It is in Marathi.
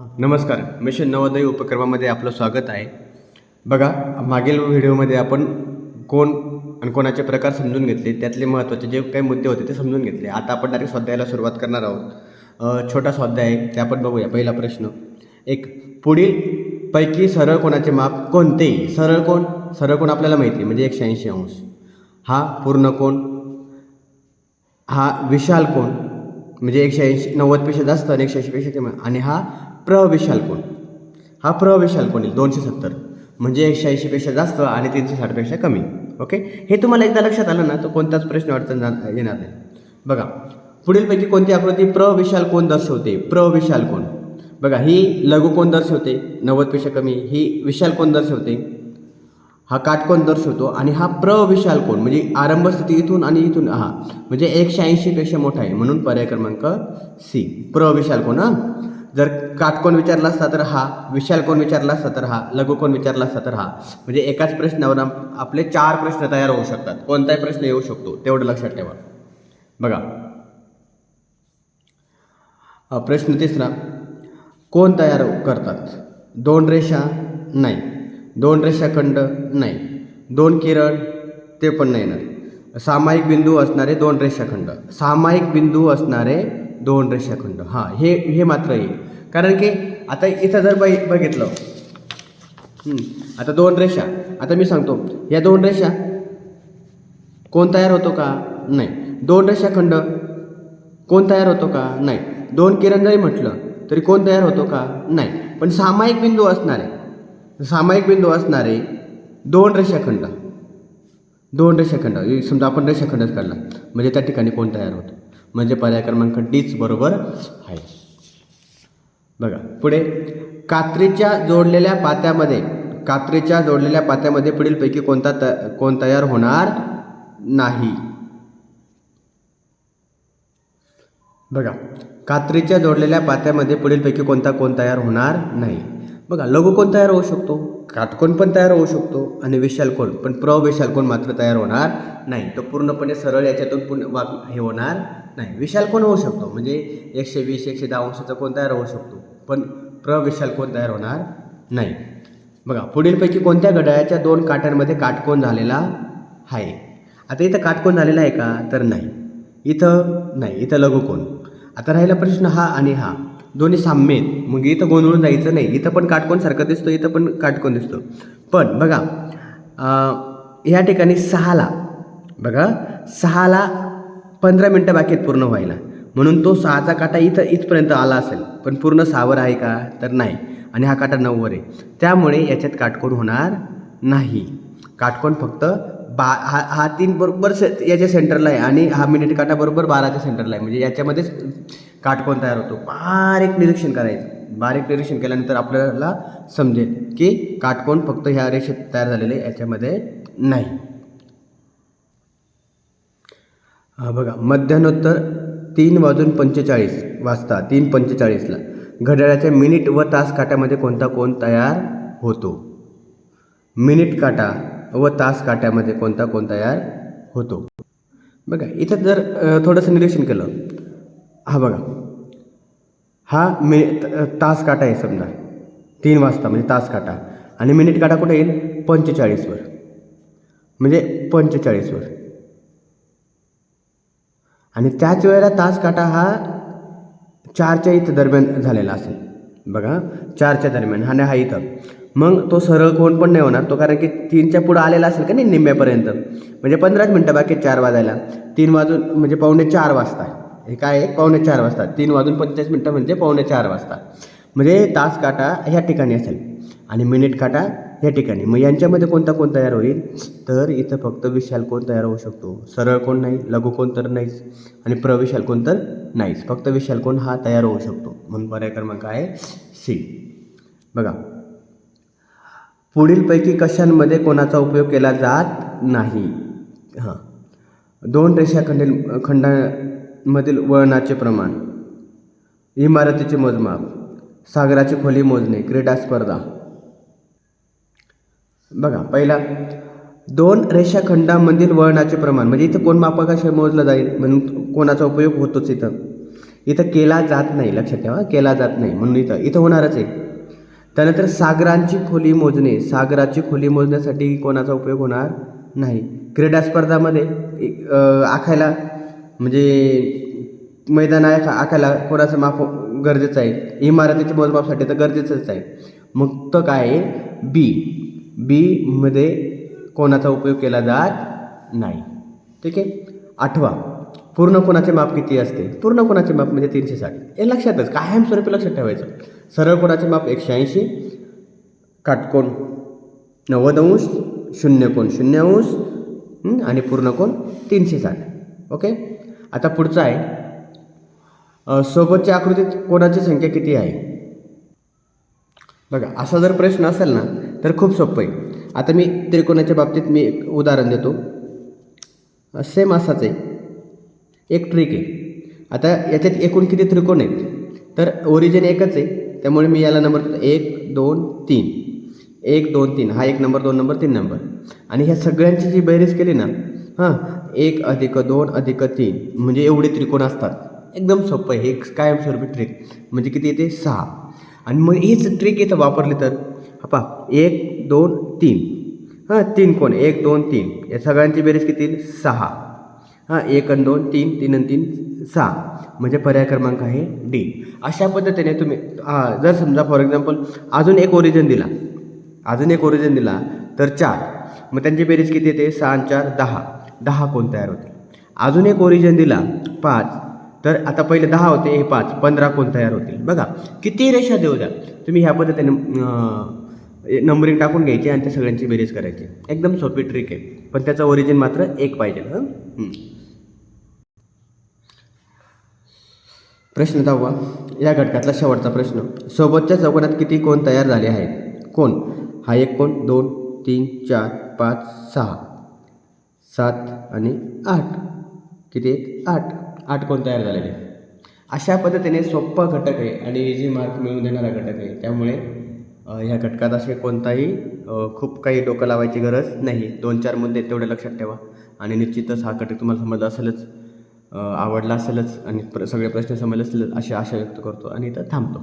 नमस्कार मिशन नवोदय उपक्रमामध्ये आपलं स्वागत आहे. बघा मागील व्हिडिओमध्ये आपण कोण आणि कोणाचे प्रकार समजून घेतले त्यातले महत्त्वाचे जे काही मुद्दे होते ते समजून घेतले. आता आपण डायरेक्ट स्वाध्यायाला सुरुवात करणार आहोत. छोटा स्वाध्याय आहे ते आपण बघूया. पहिला प्रश्न. एक पुढील पैकी सरळ कोणाचे माप कोणतेही सरळ कोण? सरळ कोण आपल्याला माहिती आहे म्हणजे एकशे ऐंशी अंश. हा पूर्ण कोण? हा विशाल कोण? म्हणजे एकशे ऐंशी नव्वदपेक्षा जास्त आणि एकशे ऐंशीपेक्षा कमी. आणि हा प्रविशाल कोण हा प्रविशाल कोण येईल दोनशे सत्तर. म्हणजे एकशे ऐंशीपेक्षा जास्त आणि तीनशे साठपेक्षा कमी. ओके? हे तुम्हाला एकदा लक्षात आलं ना तर कोणताच प्रश्न अडचण जा येणार नाही. बघा पुढीलपैकी कोणती आकृती प्रविशाल कोण दर्शवते? प्रविशाल कोण बघा ही लघु कोण दर्शवते नव्वदपेक्षा कमी. ही विशाल कोण दर्शवते. हा काटकोण दर्शवतो आणि हा प्रविशाल कोण? म्हणजे आरंभ स्थिती इथून आणि इथून हा. म्हणजे एकशे ऐंशीपेक्षा मोठा आहे म्हणून पर्याय क्रमांक सी. प्रविशाल कोण हां? जर काटकोण विचारला असता तर हा विशाल कोण विचारला असता तर हा लघु कोण विचारला असता तर हा. म्हणजे एकाच प्रश्नावर आपले चार प्रश्न तयार होऊ शकतात. कोणताही प्रश्न येऊ शकतो तेवढं लक्षात ठेवा. बघा. प्रश्न तिसरा. कोण तयार करतात? दोन रेषा नाही. दोन रेषाखंड नाही. दोन किरण ते पण नाही येणार. सामायिक बिंदू असणारे दोन रेषाखंड सामायिक बिंदू असणारे दोन रेषाखंड हां हे हे मात्र येईल. कारण की आता इथं जर बघ बघितलं. आता दोन रेषा. आता मी सांगतो या दोन रेषा कोण तयार होतो का? नाही. दोन रेषाखंड कोण तयार होतो का? नाही. दोन किरण जरी म्हटलं तरी कोण तयार होतो का? नाही. पण सामायिक बिंदू असणारे सामायिक बिंदू असणारे दोन रेषाखंड. दोन रेषाखंड. हे समजा आपण रेषाखंडच काढला. म्हणजे त्या ठिकाणी कोण तयार होतं? म्हणजे पर्याय क्रमांक डीच बरोबर आहे. बघा पुढे. कात्रीच्या जोडलेल्या पात्यामध्ये कात्रीच्या जोडलेल्या पात्यामध्ये पुढीलपैकी कोणता त कोण तयार होणार नाही? बघा कात्रीच्या जोडलेल्या पात्यामध्ये पुढीलपैकी कोणता कोण तयार होणार नाही? बघा लघु कोण तयार होऊ शकतो? काटकोण पण तयार होऊ शकतो आणि विशाल कोण? पण प्रविशाल कोण मात्र तयार होणार नाही. तो पूर्णपणे सरळ याच्यातून पूर्ण वा हे होणार नाही. विशाल कोण होऊ शकतो? म्हणजे एकशे वीस एकशे दहा अंशाचा कोण तयार होऊ शकतो? पण प्रविशाल कोण तयार होणार नाही. बघा पुढीलपैकी कोणत्या घड्याळाच्या दोन काट्यांमध्ये काटकोण झालेला आहे? आता इथं काटकोण झालेला आहे का? तर नाही. इथं नाही. इथं लघुकोण आता राहिला प्रश्न हा आणि हा. दोन्ही साम्य आहेत मग इथं गोंधळून जायचं नाही. इथं पण काटकोण सारखं दिसतो इथं पण काटकोण दिसतो. पण बघा ह्या या ठिकाणी सहाला बघा सहाला पंधरा मिनटं बाकी आहेत पूर्ण व्हायला. म्हणून तो सहाचा काटा इथं इथपर्यंत आला असेल. पण पूर्ण सहावर आहे का? तर नाही. आणि हा काटा नऊवर आहे. त्यामुळे याच्यात काटकोण होणार नाही. काटकोण फक्त बा हा हा तीन बरोबर से याच्या सेंटरला आहे. आणि हा मिनिट काटा बरोबर बाराच्या सेंटरला आहे. म्हणजे याच्यामध्येच काटकोण तयार होतो. बारीक निरीक्षण करायचं. बारीक निरीक्षण केल्यानंतर आपल्याला समजेल की काटकोण फक्त ह्या रेषेत तयार झालेले याच्यामध्ये नाही. हा बघा मध्यानोत्तर तीन वाजून पंचेचाळीस वाजता तीन पंचेचाळीसला घड्याळाच्या मिनिट व तास काट्यामध्ये कोणता कोण तयार होतो? मिनिट काटा व तास काट्यामध्ये कोणता कोण तयार होतो? बघा इथं जर थोडंसं निरीक्षण केलं. हा बघा. हा मि तास काटा आहे समजा. तीन वाजता म्हणजे तास काटा. आणि मिनिट काटा कुठे येईल? पंचेचाळीसवर. म्हणजे पंचेचाळीसवर. आणि त्याच वेळेला तास काटा हा चारच्या इथं दरम्यान झालेला असेल. बघा चारच्या दरम्यान. हा नाही हा इथं. मग तो सरळ कोण पण नाही होणार. तो कारण की तीनच्या पुढं आलेला असेल का नाही निम्म्यापर्यंत? म्हणजे पंधराच मिनटं बाकी चार वाजायला. तीन वाजून म्हणजे पावणे चार वाजता हे काय आहे? पावणे चार वाजता. तीन वाजून पंचेचाळीस मिनटं म्हणजे पावणे चार वाजता. म्हणजे तास काटा ह्या ठिकाणी असेल आणि मिनिट काटा ह्या ठिकाणी. मग यांच्यामध्ये कोणता कोण तयार होईल? तर इथं फक्त विशाल कोण तयार होऊ शकतो? सरळ कोण नाही? लघु कोण तर नाहीच. आणि प्रविशाल कोण तर नाहीच. फक्त विशाल कोण हा तयार होऊ शकतो. म्हणून पर्याय क्रमांक आहे सी बघा. पुढीलपैकी कशांमध्ये कोणाचा उपयोग केला जात नाही? हां. दोन रेषाखंडील मधील वळणाचे प्रमाण इमारतीचे मोजमाप सागराची खोली मोजणे क्रीडा स्पर्धा. बघा पहिला दोन रेषाखंडामधील वळणाचे प्रमाण म्हणजे इथं कोण मापक मोजलं जाईल म्हणून कोणाचा उपयोग होतोच इथं. इथं केला जात नाही लक्षात ठेवा केला जात नाही म्हणून इथं इथं होणारच आहे. त्यानंतर सागरांची खोली मोजणे सागराची खोली मोजण्यासाठी कोणाचा उपयोग होणार नाही. क्रीडा स्पर्धामध्ये आखायला म्हणजे मैदान आखा आखायला कोणाचं माप गरजेचं आहे. इमारतीच्या मोजमापसाठी तर गरजेचंच आहे. मग तर काय आहे? बी बीमध्ये कोणाचा उपयोग केला जात नाही. ठीक आहे? आठवा. पूर्ण कोणाचे माप किती असते? पूर्ण कोणाचे माप म्हणजे तीनशे साठ. हे लक्षातच कायमस्वरूपी लक्षात ठेवायचं. सरळ कोणाचे माप? एकशे ऐंशी. काटकोण नव्वद अंश शून्य कोण शून्य अंश आणि पूर्ण कोण तीनशे साठ. ओके? आता पुढचं आहे. सोबतच्या आकृतीत कोणाची संख्या किती आहे? बघा असा जर प्रश्न असेल ना तर खूप सोपं आहे. आता मी त्रिकोणाच्या बाबतीत मी एक उदाहरण देतो. सेम असाच आहे. एक ट्रिक आहे. आता याच्यात एकूण किती त्रिकोण आहेत? तर ओरिजिन एकच आहे. त्यामुळे मी याला नंबर देतो. एक दोन तीन. एक दोन तीन. हा एक नंबर दोन नंबर तीन नंबर आणि ह्या सगळ्यांची जी बेरीज केली ना हां एक अधिक दोन अधिक तीन म्हणजे एवढे त्रिकोण असतात. एकदम सोपं आहे हे एक कायमस्वरूपी ट्रिक म्हणजे किती येते? सहा. आणि मग हीच ट्रिक इथं वापरली तर हा पहा एक दोन तीन. हां तीन कोण? एक दोन तीन. या सगळ्यांची बेरीज किती? येईल? सहा. हां एक आणि दोन तीन तीन आणि तीन सहा. म्हणजे पर्याय क्रमांक आहे डी अशा पद्धतीने तुम्ही हां जर समजा फॉर एक्झाम्पल अजून एक ओरिजिन दिला. अजून एक ओरिजिन दिला तर चार. मग त्यांची बेरीज किती येते? सहा आणि चार दहा. दहा कोण तयार होते अजून एक ओरिजिन दिला पाच. तर आता पहिले दहा होते हे पाच. पंधरा कोण तयार होतील? बघा किती रेषा देऊ द्या. तुम्ही ह्या पद्धतीने नंबरिंग टाकून घ्यायची आणि त्या सगळ्यांची बेरीज करायची. एकदम सोपी ट्रिक आहे. पण त्याचं ओरिजिन मात्र एक पाहिजे. हं? प्रश्न दहावा. या घटकातला शेवटचा प्रश्न. सोबतच्या चौकोनात किती कोण तयार झाले आहेत? कोण? हा एक कोण? दोन तीन चार पाच सहा. सात आणि आठ. किती आहेत? आठ. आठ कोण तयार झालेले? आहेत अशा पद्धतीने सोप्पा घटक आहे आणि इझी मार्क मिळवून देणारा घटक आहे. त्यामुळे ह्या घटकात असे कोणताही खूप काही डोकं लावायची गरज नाही. दोन चार मुद्दे तेवढे लक्षात ठेवा. आणि निश्चितच हा घटक तुम्हाला समजला असेलच आवडला असेलच आणि प्र सगळे प्रश्न समजले असतील अशी आशा व्यक्त करतो. आणि इथं थांबतो.